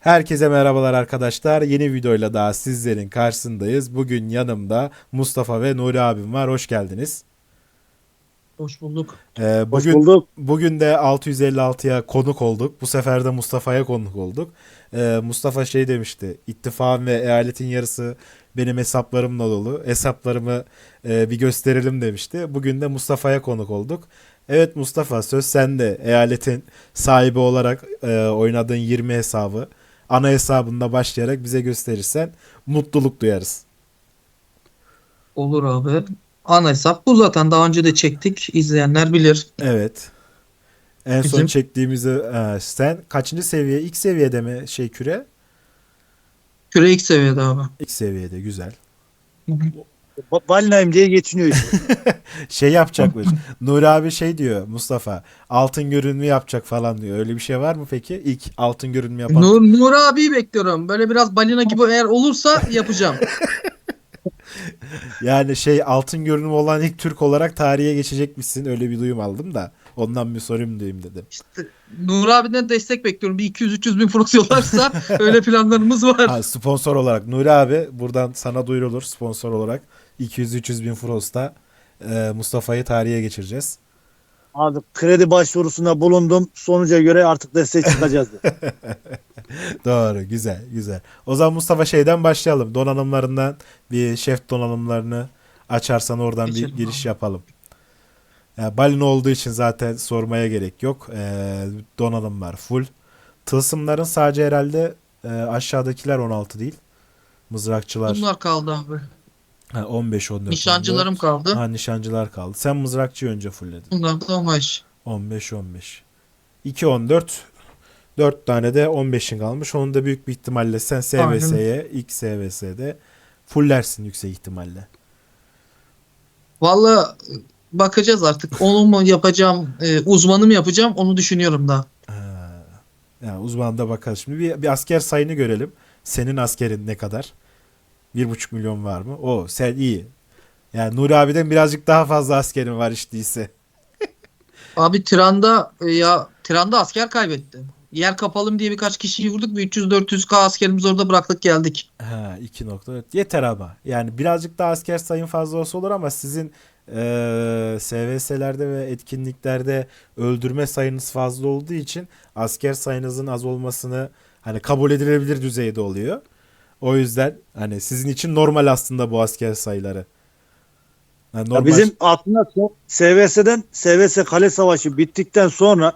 Herkese merhabalar arkadaşlar. Yeni videoyla daha sizlerin karşısındayız. Bugün yanımda Mustafa ve Nuri abim var. Hoş geldiniz. Hoş bulduk. Ee, Hoş bugün bulduk. bugün de 656'ya konuk olduk. Bu sefer de Mustafa'ya konuk olduk. Ee, Mustafa şey demişti. İttifakın ve eyaletin yarısı benim hesaplarımla dolu. Hesaplarımı e, bir gösterelim demişti. Bugün de Mustafa'ya konuk olduk. Evet Mustafa söz sende. Eyaletin sahibi olarak e, oynadığın 20 hesabı ana hesabında başlayarak bize gösterirsen mutluluk duyarız. Olur abi. Ana hesap bu zaten daha önce de çektik. İzleyenler bilir. Evet. En son Bizim- çektiğimizi e, sen kaçıncı seviye? İlk seviyede mi şey küre? Küre ilk seviyede abi. İlk seviyede güzel. Ba- Balinayım diye geçiniyor işte. Şey yapacakmış. Nuri abi şey diyor Mustafa. Altın görünümü yapacak falan diyor. Öyle bir şey var mı peki? İlk altın görünümü yapan. Nur, Nur abiyi bekliyorum. Böyle biraz balina gibi eğer olursa yapacağım. Yani şey altın görünümü olan ilk Türk olarak tarihe geçecekmişsin. Öyle bir duyum aldım da. Ondan bir sorayım diyeyim dedim. İşte Nur abiden destek bekliyorum. Bir 200-300 bin frost yollarsa öyle planlarımız var. Ha, sponsor olarak Nuri abi buradan sana duyurulur sponsor olarak 200-300 bin Frost'a e, Mustafa'yı tarihe geçireceğiz. Abi kredi başvurusunda bulundum. Sonuca göre artık destek çıkacağız. Doğru güzel güzel. O zaman Mustafa şeyden başlayalım. Donanımlarından bir şef donanımlarını açarsan oradan bir Geçelim giriş abi. yapalım. Yani balina olduğu için zaten sormaya gerek yok. Ee, donanımlar full. Tılsımların sadece herhalde e, aşağıdakiler 16 değil. Mızrakçılar Bunlar kaldı abi. Ha, 15 14. Nişancılarım 14. kaldı. Ha nişancılar kaldı. Sen mızrakçıyı önce fullledin. Bunlar da ama iş. 15 15. 2 14 4 tane de 15'in kalmış. Onu da büyük bir ihtimalle sen SVS'ye ilk SVS'de fullersin yüksek ihtimalle. Valla bakacağız artık. Onu mu yapacağım, e, uzmanı mı yapacağım onu düşünüyorum da. Ha. Yani uzmanda bakarız. Şimdi bir, bir asker sayını görelim. Senin askerin ne kadar? 1,5 milyon var mı? O sen iyi. Yani Nuri abiden birazcık daha fazla askerin var işte ise. Abi Tiran'da e, ya Tiran'da asker kaybetti. Yer kapalım diye birkaç kişiyi vurduk. Bir 300-400k askerimizi orada bıraktık geldik. Ha 2.4 yeter ama. Yani birazcık daha asker sayın fazla olsa olur ama sizin eee SVS'lerde ve etkinliklerde öldürme sayınız fazla olduğu için asker sayınızın az olmasını hani kabul edilebilir düzeyde oluyor. O yüzden hani sizin için normal aslında bu asker sayıları. Yani Ya normal bizim aslında SVS'den SVS kale savaşı bittikten sonra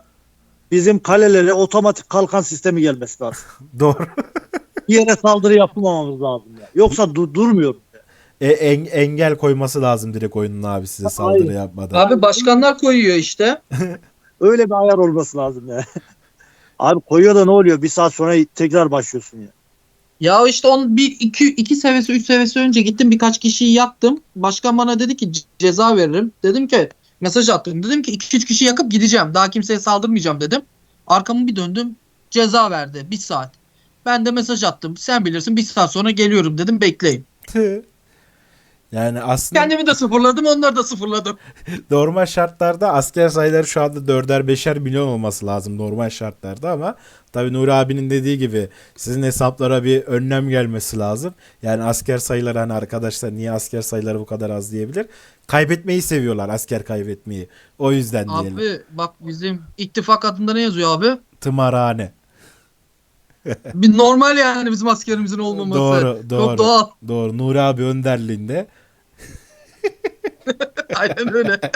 bizim kalelere otomatik kalkan sistemi gelmesi lazım. doğru. Bir yere saldırı yapmamamız lazım. Ya. Yoksa du- durmuyor. E, en- engel koyması lazım direkt oyunun abi size saldırı Aynen. yapmadan. Abi başkanlar koyuyor işte. Öyle bir ayar olması lazım ya. Abi koyuyor da ne oluyor? Bir saat sonra tekrar başlıyorsun ya. Ya işte on bir iki iki seviyesi üç seviyesi önce gittim birkaç kişiyi yaktım. Başkan bana dedi ki "Ce- ceza veririm. Dedim ki mesaj attım. Dedim ki iki üç kişi yakıp gideceğim. Daha kimseye saldırmayacağım dedim. Arkamı bir döndüm. Ceza verdi. Bir saat. Ben de mesaj attım. Sen bilirsin bir saat sonra geliyorum dedim. Bekleyin. Yani aslında Kendimi de sıfırladım. Onları da sıfırladım. normal şartlarda asker sayıları şu anda 4'er 5'er milyon olması lazım normal şartlarda ama tabii Nuri abinin dediği gibi sizin hesaplara bir önlem gelmesi lazım. Yani asker sayıları hani arkadaşlar niye asker sayıları bu kadar az diyebilir. Kaybetmeyi seviyorlar asker kaybetmeyi. O yüzden diyelim. Abi bak bizim ittifak adında ne yazıyor abi? Tımarhane. Bir normal yani bizim askerimizin olmaması. Doğru, doğru. Çok doğal. Doğru. Nuri abi önderliğinde. Aynen öyle.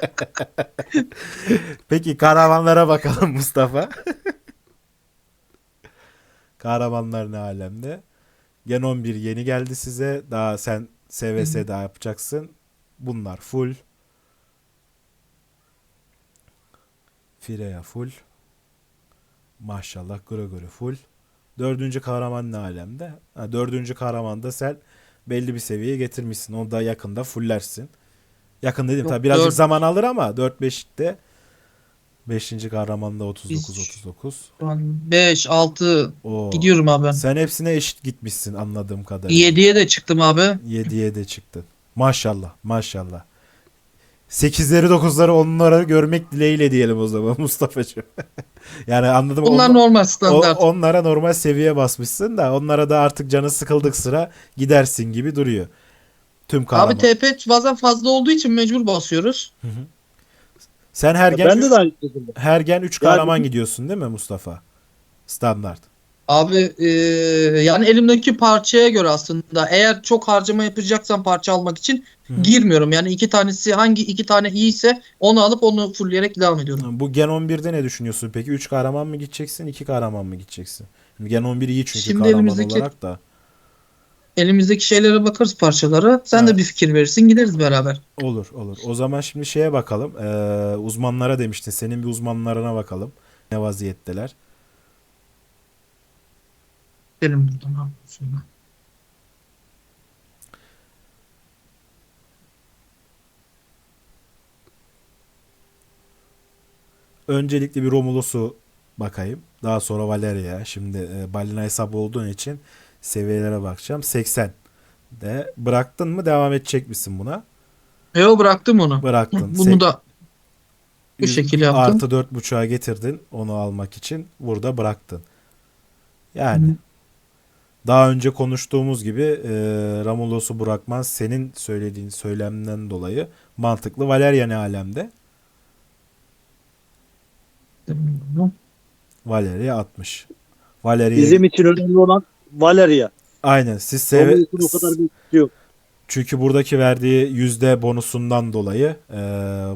Peki kahramanlara bakalım Mustafa. Kahramanlar ne alemde? Gen 11 yeni geldi size. Daha sen SVS daha yapacaksın. Bunlar full. Freya full. Maşallah Gregory full. Dördüncü kahraman ne alemde? Ha, dördüncü kahramanda sen belli bir seviyeye getirmişsin. Onu da yakında fullersin. Yakın dedim Yok, tabi birazcık dört- zaman alır ama 4-5'te 5. kahramanda 39 Biz- 39. 5, 6 Oo. gidiyorum abi ben. Sen hepsine eşit gitmişsin anladığım kadarıyla. 7'ye de çıktım abi. 7'ye de çıktın. Maşallah, maşallah. 8'leri 9'ları onlara görmek dileğiyle diyelim o zaman Mustafa'cığım. yani anladım. Bunlar Onlar- normal o- standart. onlara normal seviye basmışsın da onlara da artık canı sıkıldık sıra gidersin gibi duruyor. Tüm kahraman. Abi TP bazen fazla olduğu için mecbur basıyoruz. Sen her gen Bende de aynı şekilde. her gen 3 Ya- kahraman gidiyorsun değil mi Mustafa? Standart. Abi e, yani elimdeki parçaya göre aslında eğer çok harcama yapacaksam parça almak için Hı hı. girmiyorum. Yani iki tanesi hangi iki tane iyiyse onu alıp onu fullleyerek devam ediyorum. Bu Gen 11'de ne düşünüyorsun peki? 3 kahraman mı gideceksin, 2 kahraman mı gideceksin? Gen 11 iyi çünkü Şimdi kahraman elimizdeki- olarak da. Elimizdeki şeylere bakarız parçalara. Sen Evet. de bir fikir verirsin gideriz beraber. Olur olur. O zaman şimdi şeye bakalım. Ee, uzmanlara demiştin. Senin bir uzmanlarına bakalım. Ne vaziyetteler? Gidelim buradan. Öncelikle bir Romulus'u bakayım. Daha sonra Valeria. Şimdi e, balina hesabı olduğun için seviyelere bakacağım. 80 de bıraktın mı devam edecek misin buna? Yo bıraktım onu. Bıraktın. Bunu Sek- da bu şekilde yaptım. Artı 4.5'a getirdin onu almak için. Burada bıraktın. Yani Hı. daha önce konuştuğumuz gibi e, Ramulos'u bırakman senin söylediğin söylemden dolayı mantıklı. Valeria ne alemde? Valeria 60. Valeria Bizim için önemli olan Valeria. aynen siz seve o kadar bir yok. çünkü buradaki verdiği yüzde bonusundan dolayı e,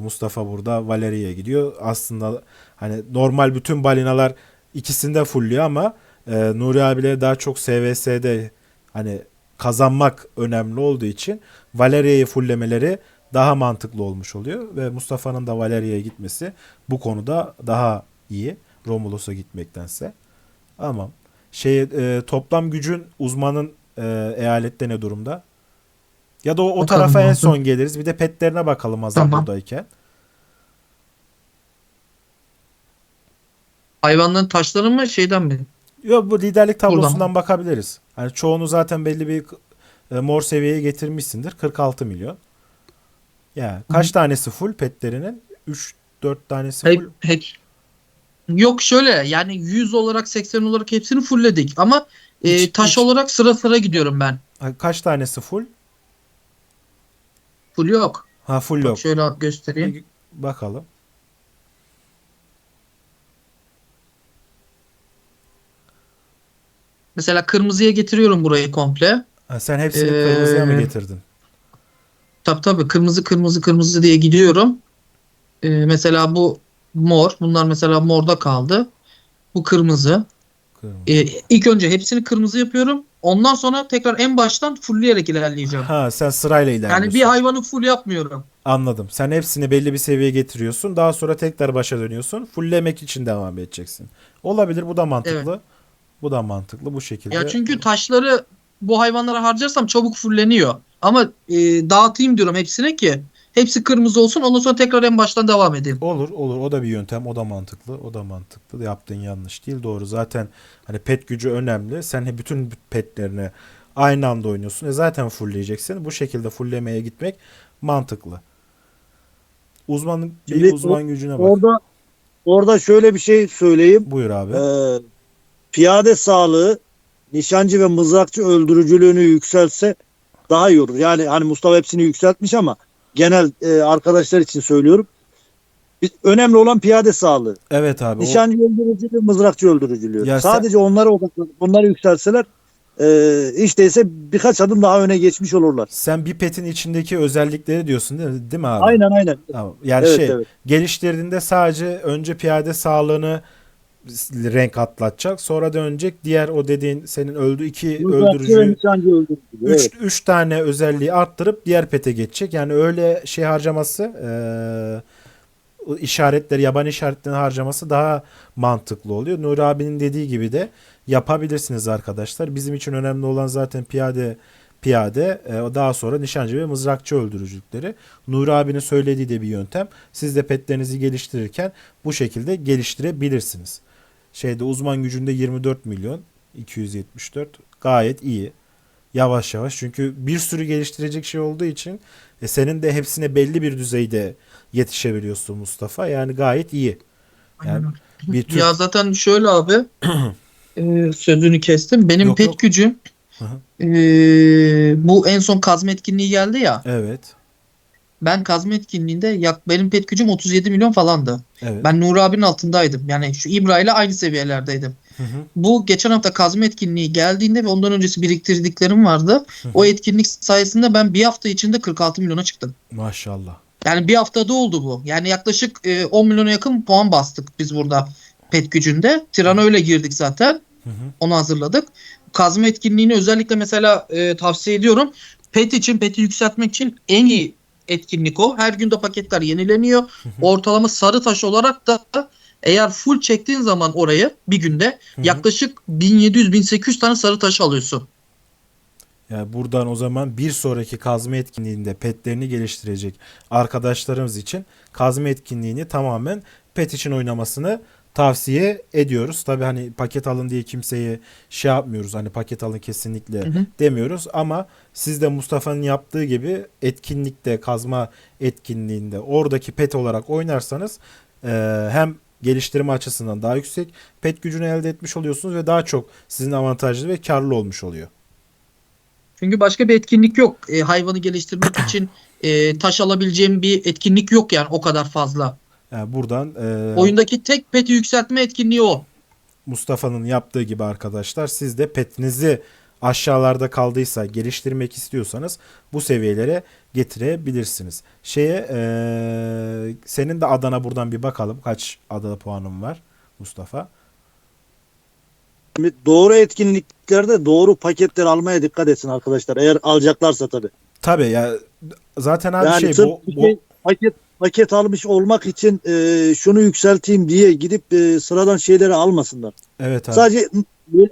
Mustafa burada Valeria'ya gidiyor. Aslında hani normal bütün balinalar ikisinde fullüyor ama e, Nuri abiyle daha çok SVS'de hani kazanmak önemli olduğu için Valeria'yı fulllemeleri daha mantıklı olmuş oluyor ve Mustafa'nın da Valeria'ya gitmesi bu konuda daha iyi Romulus'a gitmektense. Ama şey e, toplam gücün uzmanın e, eyalette ne durumda? Ya da o, o Bakalım tarafa en son geliriz. Bir de petlerine bakalım hazır Tamam. buradayken. Hayvanların taşları mı şeyden mi? Yok bu liderlik tablosundan Buradan. bakabiliriz. Hani çoğunu zaten belli bir e, mor seviyeye getirmişsindir. 46 milyon. Ya kaç tanesi full petlerinin? 3 4 tanesi Hep, full. hep- Yok şöyle yani 100 olarak 80 olarak hepsini fullledik ama e, taş iç. olarak sıra sıra gidiyorum ben. Ha, Kaç tanesi full? Full yok. Ha full Bak yok. şöyle göstereyim. Bakalım. Mesela kırmızıya getiriyorum burayı komple. Ha, sen hepsini Ee, kırmızıya mı getirdin? Tabii tabii kırmızı kırmızı kırmızı diye gidiyorum. E, mesela bu mor. Bunlar mesela morda kaldı. Bu kırmızı. Kırmızı. E, ilk önce hepsini kırmızı yapıyorum. Ondan sonra tekrar en baştan fullleyerek ilerleyeceğim. Ha sen sırayla ilerliyorsun. Yani bir hayvanı full yapmıyorum. Anladım. Sen hepsini belli bir seviyeye getiriyorsun. Daha sonra tekrar başa dönüyorsun. Fulllemek için devam edeceksin. Olabilir. Bu da mantıklı. Bu da mantıklı. Bu şekilde. Ya çünkü taşları bu hayvanlara harcarsam çabuk fulleniyor. Ama e, dağıtayım diyorum hepsine ki hepsi kırmızı olsun. Ondan sonra tekrar en baştan devam edeyim. Olur olur. O da bir yöntem. O da mantıklı. O da mantıklı. Yaptığın yanlış değil. Doğru. Zaten hani pet gücü önemli. Sen bütün petlerini aynı anda oynuyorsun. E zaten fullleyeceksin. Bu şekilde fulllemeye gitmek mantıklı. Uzmanın bir Şimdi uzman gücüne bak. Orada orada şöyle bir şey söyleyeyim. Buyur abi. Ee, piyade sağlığı nişancı ve mızrakçı öldürücülüğünü yükselse daha iyi olur. Yani hani Mustafa hepsini yükseltmiş ama genel e, arkadaşlar için söylüyorum. Biz, önemli olan piyade sağlığı. evet abi. o- Nişancı öldürücülüğü, mızrakçı öldürücülüğü. Ya sen- Sadece onlara odaklanıp bunları yükselseler e, hiç değilse birkaç adım daha öne geçmiş olurlar. sen bir petin içindeki özellikleri diyorsun değil mi, değil mi abi? Aynen aynen. Tamam. Yani Evet, şey evet. geliştirdiğinde sadece önce piyade sağlığını renk atlatacak. Sonra dönecek diğer o dediğin senin öldü iki öldürücü. 3 Evet. üç tane özelliği arttırıp diğer pete geçecek. Yani öyle şey harcaması o işaretleri yabani işaretlerini harcaması daha mantıklı oluyor. Nuri abinin dediği gibi de yapabilirsiniz arkadaşlar. Bizim için önemli olan zaten piyade piyade e, daha sonra nişancı ve mızrakçı öldürücülükleri. Nuri abinin söylediği de bir yöntem. Siz de petlerinizi geliştirirken bu şekilde geliştirebilirsiniz. Şeyde uzman gücünde 24 milyon 274 gayet iyi. Yavaş yavaş. Çünkü bir sürü geliştirecek şey olduğu için e, senin de hepsine belli bir düzeyde yetişebiliyorsun Mustafa. Yani gayet iyi. Yani Aynen. bir tür... Ya zaten şöyle abi e, sözünü kestim. Benim Yok, pet yok. gücüm e, bu en son kazma etkinliği geldi ya. Evet. Ben kazma etkinliğinde yak, benim pet gücüm 37 milyon falandı. Evet. Ben Nuri abinin altındaydım. Yani şu İbra ile aynı seviyelerdeydim. Hı hı. Bu geçen hafta kazma etkinliği geldiğinde ve ondan öncesi biriktirdiklerim vardı. Hı hı. O etkinlik sayesinde ben bir hafta içinde 46 milyona çıktım. Maşallah. Yani bir haftada oldu bu. Yani yaklaşık e, 10 milyona yakın puan bastık biz burada pet gücünde. Tirana öyle girdik zaten. Hı hı. Onu hazırladık. Kazma etkinliğini özellikle mesela e, tavsiye ediyorum. Pet için, peti yükseltmek için en iyi etkinlik o. Her günde paketler yenileniyor. Ortalama sarı taş olarak da eğer full çektiğin zaman orayı bir günde yaklaşık 1700-1800 tane sarı taş alıyorsun. Yani buradan o zaman bir sonraki kazma etkinliğinde petlerini geliştirecek arkadaşlarımız için kazma etkinliğini tamamen pet için oynamasını tavsiye ediyoruz. Tabi hani paket alın diye kimseye şey yapmıyoruz. Hani paket alın kesinlikle Hı hı. demiyoruz ama siz de Mustafa'nın yaptığı gibi etkinlikte kazma etkinliğinde oradaki pet olarak oynarsanız e, hem geliştirme açısından daha yüksek pet gücünü elde etmiş oluyorsunuz ve daha çok sizin avantajlı ve karlı olmuş oluyor. Çünkü başka bir etkinlik yok. E, hayvanı geliştirmek için e, taş alabileceğim bir etkinlik yok yani o kadar fazla. Yani buradan e, Oyundaki tek peti yükseltme etkinliği o. Mustafa'nın yaptığı gibi arkadaşlar siz de petinizi aşağılarda kaldıysa geliştirmek istiyorsanız bu seviyelere getirebilirsiniz. Şeye e, senin de Adana buradan bir bakalım kaç Adana puanın var Mustafa. Şimdi Doğru etkinliklerde doğru paketleri almaya dikkat etsin arkadaşlar. Eğer alacaklarsa tabii. Tabii ya zaten abi Yani şey sırf bu, bir bu şey paket paket almış olmak için e, şunu yükselteyim diye gidip e, sıradan şeyleri almasınlar. evet abi. Sadece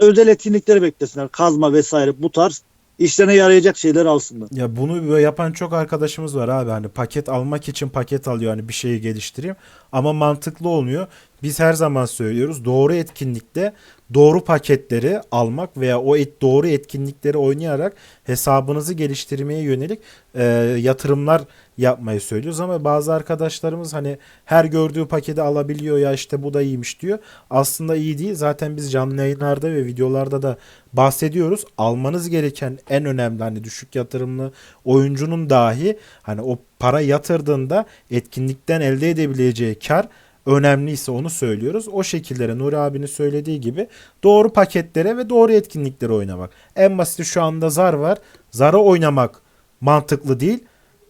özel etkinlikleri beklesinler. Kazma vesaire bu tarz işlerine yarayacak şeyler alsınlar. Ya bunu böyle yapan çok arkadaşımız var abi hani paket almak için paket alıyor hani bir şeyi geliştireyim ama mantıklı olmuyor. Biz her zaman söylüyoruz doğru etkinlikte doğru paketleri almak veya o et, doğru etkinlikleri oynayarak hesabınızı geliştirmeye yönelik e, yatırımlar yapmayı söylüyoruz ama bazı arkadaşlarımız hani her gördüğü paketi alabiliyor ya işte bu da iyiymiş diyor. Aslında iyi değil. Zaten biz canlı yayınlarda ve videolarda da bahsediyoruz. Almanız gereken en önemli hani düşük yatırımlı oyuncunun dahi hani o para yatırdığında etkinlikten elde edebileceği kar önemliyse onu söylüyoruz. O şekillere Nuri abinin söylediği gibi doğru paketlere ve doğru etkinliklere oynamak. En basiti şu anda zar var. Zara oynamak mantıklı değil.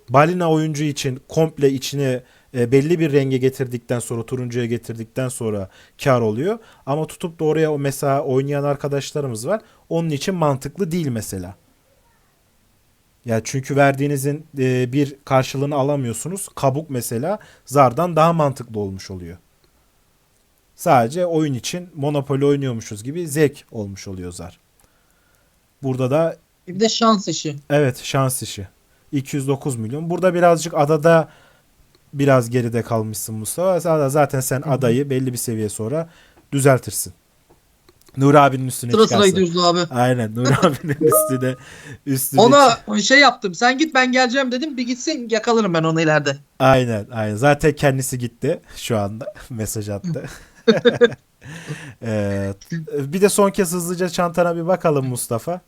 Balina oyuncu için komple içine e, belli bir renge getirdikten sonra turuncuya getirdikten sonra kar oluyor. Ama tutup da oraya mesela oynayan arkadaşlarımız var. Onun için mantıklı değil mesela. Ya çünkü verdiğinizin e, bir karşılığını alamıyorsunuz. Kabuk mesela zardan daha mantıklı olmuş oluyor. Sadece oyun için Monopoly oynuyormuşuz gibi zevk olmuş oluyor zar. Burada da Bir de şans işi. Evet şans işi. 209 milyon. Burada birazcık adada biraz geride kalmışsın Mustafa. Zaten sen adayı belli bir seviye sonra düzeltirsin. Nuri abinin üstüne Sıra sıra çıkarsın. gidiyoruz abi. Aynen Nuri abinin üstüne üstüne. Ona şey yaptım. Sen git ben geleceğim dedim. Bir gitsin yakalarım ben onu ileride. Aynen aynen. Zaten kendisi gitti şu anda. Mesaj attı. evet. Bir de son kez hızlıca çantana bir bakalım Mustafa.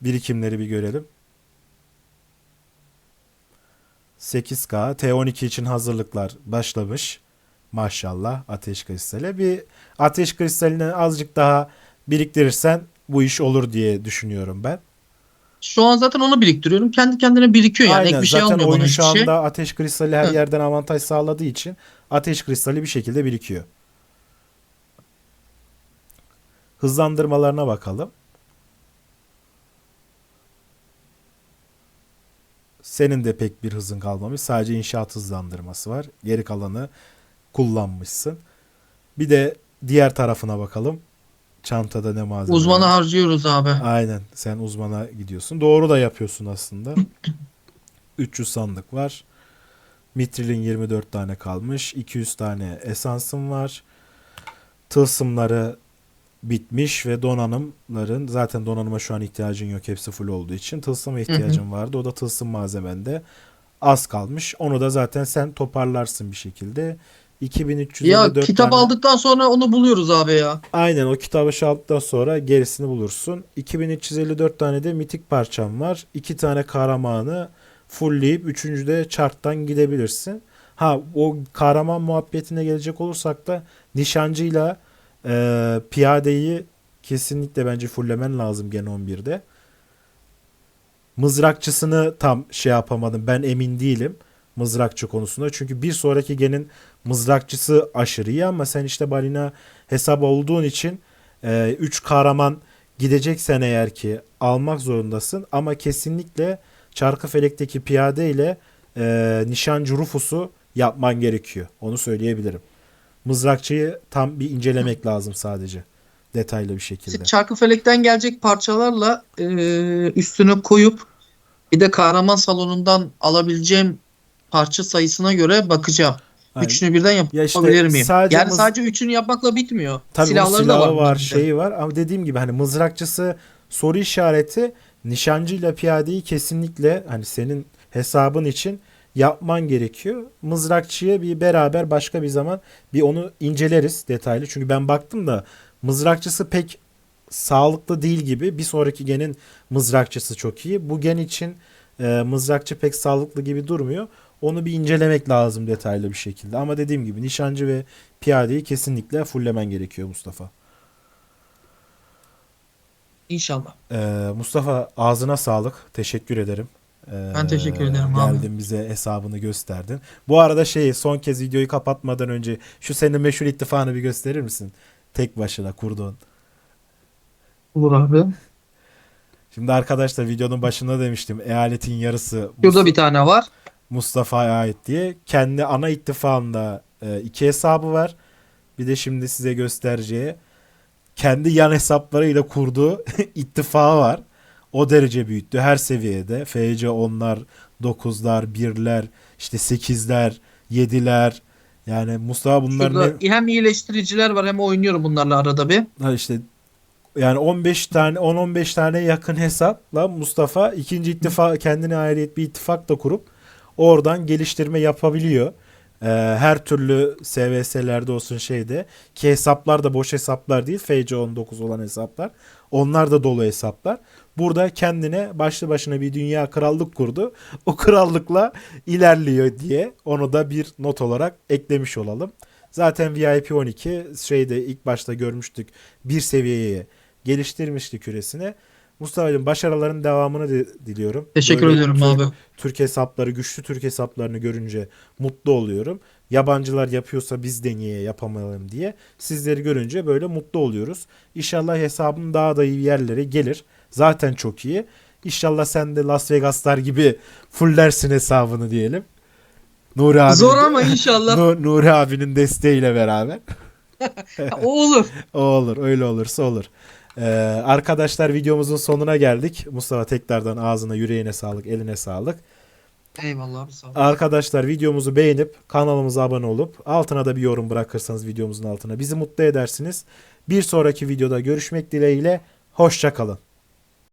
Birikimleri bir görelim. 8K T12 için hazırlıklar başlamış. Maşallah ateş kristali. Bir ateş kristalini azıcık daha biriktirirsen bu iş olur diye düşünüyorum ben. Şu an zaten onu biriktiriyorum. Kendi kendine birikiyor yani. Ek bir şey Zaten almıyor oyun bana şu hiçbir şey. anda ateş kristali her Hı. yerden avantaj sağladığı için ateş kristali bir şekilde birikiyor. Hızlandırmalarına bakalım. Senin de pek bir hızın kalmamış. Sadece inşaat hızlandırması var. Geri kalanı kullanmışsın. Bir de diğer tarafına bakalım. Çantada ne malzeme Uzmanı var? harcıyoruz abi. Aynen. Sen uzmana gidiyorsun. Doğru da yapıyorsun aslında. 300 sandık var. Mitril'in 24 tane kalmış. 200 tane esansım var. Tılsımları bitmiş ve donanımların zaten donanıma şu an ihtiyacın yok hepsi full olduğu için tılsıma ihtiyacın vardı. O da tılsım malzemende az kalmış. Onu da zaten sen toparlarsın bir şekilde. 2354 Ya kitap tane- aldıktan sonra onu buluyoruz abi ya. Aynen o kitabı şey aldıktan sonra gerisini bulursun. 2354 tane de mitik parçam var. 2 tane kahramanı fullleyip üçüncüde charttan gidebilirsin. Ha o kahraman muhabbetine gelecek olursak da nişancıyla e, piyadeyi kesinlikle bence fulllemen lazım gen 11'de. Mızrakçısını tam şey yapamadım. Ben emin değilim mızrakçı konusunda. Çünkü bir sonraki genin mızrakçısı aşırı iyi ama sen işte balina hesap olduğun için 3 kahraman gideceksen eğer ki almak zorundasın ama kesinlikle Çarkıfelek'teki piyade ile e, nişancı Rufus'u yapman gerekiyor. Onu söyleyebilirim. Mızrakçıyı tam bir incelemek lazım sadece. Detaylı bir şekilde. Çarkıfelek'ten gelecek parçalarla e, üstüne koyup bir de kahraman salonundan alabileceğim parça sayısına göre bakacağım. Aynen. Üçünü birden Ya işte yapabilir miyim? sadece yani mız- sadece üçünü yapmakla bitmiyor. Tabii Silahları Silahları da silahı var. var, şeyi var ama dediğim gibi hani mızrakçısı soru işareti nişancıyla piyadeyi kesinlikle hani senin hesabın için yapman gerekiyor. Mızrakçıya bir beraber başka bir zaman bir onu inceleriz detaylı. Çünkü ben baktım da mızrakçısı pek sağlıklı değil gibi. Bir sonraki genin mızrakçısı çok iyi. Bu gen için e, mızrakçı pek sağlıklı gibi durmuyor. Onu bir incelemek lazım detaylı bir şekilde. Ama dediğim gibi nişancı ve piyadeyi kesinlikle fulllemen gerekiyor Mustafa. İnşallah. Ee, Mustafa ağzına sağlık. Teşekkür ederim. Ee, Ben teşekkür ederim abi. Geldin bize hesabını gösterdin. Bu arada şey son kez videoyu kapatmadan önce şu senin meşhur ittifakını bir gösterir misin? Tek başına kurduğun. Olur abi. Şimdi arkadaşlar videonun başında demiştim eyaletin yarısı Şurada Mus- bir tane var. Mustafa'ya ait diye. Kendi ana ittifakında e, iki hesabı var. Bir de şimdi size göstereceği kendi yan hesaplarıyla kurduğu ittifağı var. O derece büyüttü. Her seviyede. FC 10'lar, 9'lar, 1'ler, işte 8'ler, 7'ler. Yani Mustafa bunların ne- hem iyileştiriciler var hem oynuyorum bunlarla arada bir. Ha işte yani 15 tane 10-15 tane yakın hesapla Mustafa ikinci ittifak kendine ayrıyet bir ittifak da kurup oradan geliştirme yapabiliyor. Ee, her türlü SVS'lerde olsun şeyde ki hesaplar da boş hesaplar değil FC19 olan hesaplar. Onlar da dolu hesaplar. Burada kendine başlı başına bir dünya krallık kurdu. O krallıkla ilerliyor diye onu da bir not olarak eklemiş olalım. Zaten VIP 12 şeyde ilk başta görmüştük bir seviyeye geliştirmişti küresini. Mustafa'cığım başarıların devamını di- diliyorum. Teşekkür Böyle ediyorum Türk- abi. Türk hesapları, güçlü Türk hesaplarını görünce mutlu oluyorum. Yabancılar yapıyorsa biz de niye yapamayalım diye sizleri görünce böyle mutlu oluyoruz. İnşallah hesabın daha da iyi yerlere gelir. Zaten çok iyi. İnşallah sen de Las Vegaslar gibi fullersin hesabını diyelim. Nuri abi. Zor ama inşallah. Nu- Nuri abinin desteğiyle beraber. o olur. O olur. Öyle olursa olur. Ee, arkadaşlar videomuzun sonuna geldik. Mustafa tekrardan ağzına yüreğine sağlık, eline sağlık. Eyvallah abi sağ. Arkadaşlar videomuzu beğenip kanalımıza abone olup altına da bir yorum bırakırsanız videomuzun altına bizi mutlu edersiniz. Bir sonraki videoda görüşmek dileğiyle. Hoşça kalın.